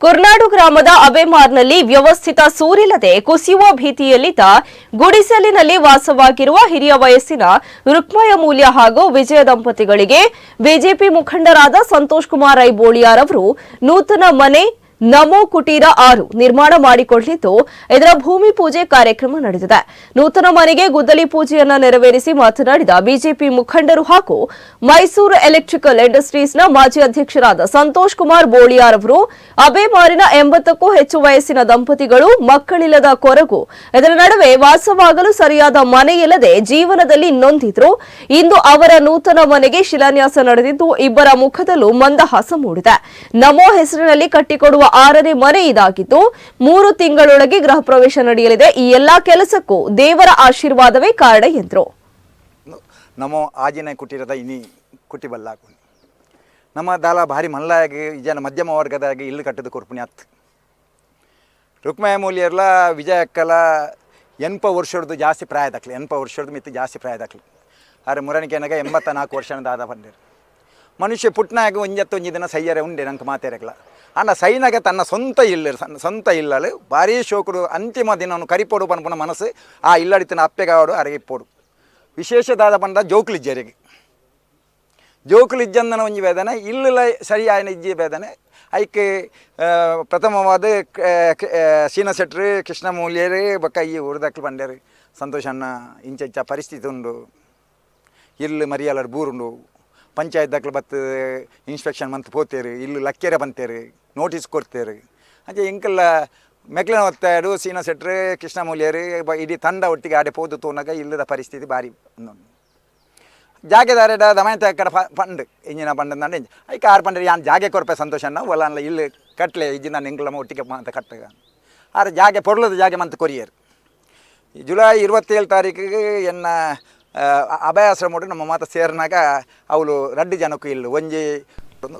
ಕುರ್ನಾಡು ಗ್ರಾಮದ ಅಬೆಮಾರ್ನಲ್ಲಿ ವ್ಯವಸ್ಥಿತ ಸೂರಿಲ್ಲದೆ ಕುಸಿಯುವ ಭೀತಿಯಲ್ಲಿದ್ದ ಗುಡಿಸಲಿನಲ್ಲಿ ವಾಸವಾಗಿರುವ ಹಿರಿಯ ವಯಸ್ಸಿನ ರುಕ್ಮಯ ಮೂಲ್ಯ ಹಾಗೂ ವಿಜಯ ದಂಪತಿಗಳಿಗೆ ಬಿಜೆಪಿ ಮುಖಂಡರಾದ ಸಂತೋಷ್ ಕುಮಾರ್ ಐಬೋಳಿಯಾರ್ ಅವರು ನೂತನ ಮನೆ ನಮೋ ಕುಟೀರ ಆರು ನಿರ್ಮಾಣ ಮಾಡಿಕೊಳ್ಳಿದ್ದು ಇದರ ಭೂಮಿ ಪೂಜೆ ಕಾರ್ಯಕ್ರಮ ನಡೆದಿದೆ. ನೂತನ ಮನೆಗೆ ಗುದ್ದಲಿ ಪೂಜೆಯನ್ನ ನೆರವೇರಿಸಿ ಮಾತನಾಡಿದ ಬಿಜೆಪಿ ಮುಖಂಡರು ಹಾಗೂ ಮೈಸೂರು ಎಲೆಕ್ಟ್ರಿಕಲ್ ಇಂಡಸ್ಟ್ರೀಸ್ನ ಮಾಜಿ ಅಧ್ಯಕ್ಷರಾದ ಸಂತೋಷ್ ಕುಮಾರ್ ಬೋಳಿಯಾರ್ ಅವರು ಅಬೆಮಾರಿನ ಎಂಬತ್ತಕ್ಕೂ ಹೆಚ್ಚು ವಯಸ್ಸಿನ ದಂಪತಿಗಳು ಮಕ್ಕಳಿಲ್ಲದ ಕೊರಗು. ಇದರ ನಡುವೆ ವಾಸವಾಗಲು ಸರಿಯಾದ ಮನೆಯಿಲ್ಲದೆ ಜೀವನದಲ್ಲಿ ನೊಂದಿದ್ರು. ಇಂದು ಅವರ ನೂತನ ಮನೆಗೆ ಶಿಲಾನ್ಯಾಸ ನಡೆದಿದ್ದು, ಇಬ್ಬರ ಮುಖದಲ್ಲೂ ಮಂದಹಾಸ ಮೂಡಿದೆ. ನಮೋ ಹೆಸರಿನಲ್ಲಿ ಕಟ್ಟಿಕೊಡುವ ಆರನೇ ಮನೆ ಇದಾಗಿದ್ದು, ಮೂರು ತಿಂಗಳೊಳಗೆ ಗೃಹ ಪ್ರವೇಶ ನಡೆಯಲಿದೆ. ಈ ಎಲ್ಲಾ ಕೆಲಸಕ್ಕೂ ದೇವರ ಆಶೀರ್ವಾದವೇ ಕಾರಣ ಎಂದರು. ನಮ್ಮ ಆಜಿನ ಕುಟ್ಟಿರದ ಇನಿ ಕುಟಿಬಲ್ಲ ನಮ ನಮ್ಮ ದಾಲ ಭಾರಿ ಮಲ್ಲಾಗಿ ಜನ ಮಧ್ಯಮ ವರ್ಗದಾಗಿ ಇಲ್ಲಿ ಕಟ್ಟಿದ ಕೊರ್ಪುಣಿ ಹತ್ತು ರುಕ್ಮಯ ಮೂಲ್ಯರ್ಲ ವಿಜಯಕ್ಕಲ ಎನ್ಪ ವರ್ಷದ್ದು ಜಾಸ್ತಿ ಪ್ರಾಯ ದಾಖಲೆ ಎನ್ಪ ವರ್ಷದ್ದು ಮಿತ್ತು ಜಾಸ್ತಿ ಪ್ರಾಯದಕ್ಲಿ ಆರೆ ಮುರಣಿಕೆನಾಗ ಎಂಬತ್ತ ನಾಲ್ಕು ವರ್ಷದ ಆದ ಬಂದಿರು. ಮನುಷ್ಯ ಪುಟ್ನಾಗ ಒಂಜತ್ತು ಒಂಜಿ ದಿನ ಸೈಯರೆ ಉಂಡೆ ನಂಗೆ ಮಾತೇರಕ್ಲ ಅಣ್ಣ ಸೈನಾಗೆ ತನ್ನ ಸ್ವಂತ ಇಲ್ಲ ಸ್ವಂತ ಇಲ್ಲಲು ಭಾರಿ ಶೋಕರು ಅಂತಿಮ ದಿನವನ್ನು ಕರಿಪೋಡು ಪನ್ಪುನ ಮನಸ್ಸು, ಆ ಇಲ್ಲಡಿತನ ಅಪ್ಪೆಗಾಡು ಅರಗಿಪ್ಪೋಡು. ವಿಶೇಷದಾದ ಪಂಡ ಜೋಕುಲಿಜ್ಜರಿಗೆ. ಜೋಕುಲಿಜ್ಜಂದನ ಒಂಜಿ ವೇದನೆ ಇಲ್ಲ ಸರಿ ಆಯ್ನ ಇಜ್ಜಿ ವೇದನೆ. ಐಕೆ ಪ್ರಥಮವಾದ ಸೀನ ಶೆಟ್ರು ಕೃಷ್ಣ ಮೂಲ್ಯರು ಬೊಕ್ಕ ಈ ಉರ್ದಕ್ಲು ಬಂಡೇರು ಸಂತೋಷ ಅಣ್ಣ ಇಂಚ ಇಂಚ ಪರಿಸ್ಥಿತಿ ಉಂಡು. ಇಲ್ಲಿ ಮರಿಯಲರ್ ಬೂರುಂಡು. ಪಂಚಾಯತ್ ದಾಖಲೆ ಬತ್ತು ಇನ್ಸ್ಪೆಕ್ಷನ್ ಮಂತ್ ಪೋತೇರಿ ಇಲ್ಲಿ ಲಕ್ಕೆರೆ ಬಂತೇರಿ ನೋಟಿಸ್ ಕೊಡ್ತೇರಿ. ಅಂಚೆ ಇಂಕಲ್ಲ ಮೆಕ್ಲಿನ ಒತ್ತಾಡು ಸೀನ ಶೆಟ್ರು, ಕೃಷ್ಣ ಮೂಲ್ಯರು, ಬ- ಇಡೀ ತಂಡ ಒಟ್ಟಿಗೆ ಆಡೆ ಪೋದು ತೋನಾಗ ಇಲ್ಲದ ಪರಿಸ್ಥಿತಿ ಭಾರಿ ಜಾಗೆದಾರಡ ದಮಯಂತ ಕಡೆ ಪಂಡ್, ಇಂಜಿನ ಪಂಡ್ ಅಂದ ಐಕ ಆರು ಪಂಡ್ ಯಾನ್ ಜಾಗೆ ಕೊರಪೆ ಸಂತೋಷ ಅನ್ನ ಒಲ್ಲ ಇಲ್ಲಿ ಕಟ್ಲೆ ಇಜ್ಜಿ ನಾನು ಎಂಗ್ಲಮ್ಮ ಒಟ್ಟಿಗೆ ಅಂತ ಕಟ್ಟಗ. ಆರು ಜಾಗೆ ಪೊರ್ಲದ ಜಾಗೆ ಮಂತ್ ಕೊರಿಯರ್. ಜುಲೈ ಇರುವತ್ತೇಳು ತಾರೀಕಿಗೆ ಎನ್ನ ಆ, ಅಭಯಾಶ್ರಮ ನಮ್ಮ ಮಾತ ಸೇರ್ನಾಗ ಅವಳು ರಡ್ಡಿ ಜನಕ್ಕೂ ಇಲ್ಲ. ಒಂಜಿ ನಮ್ಮ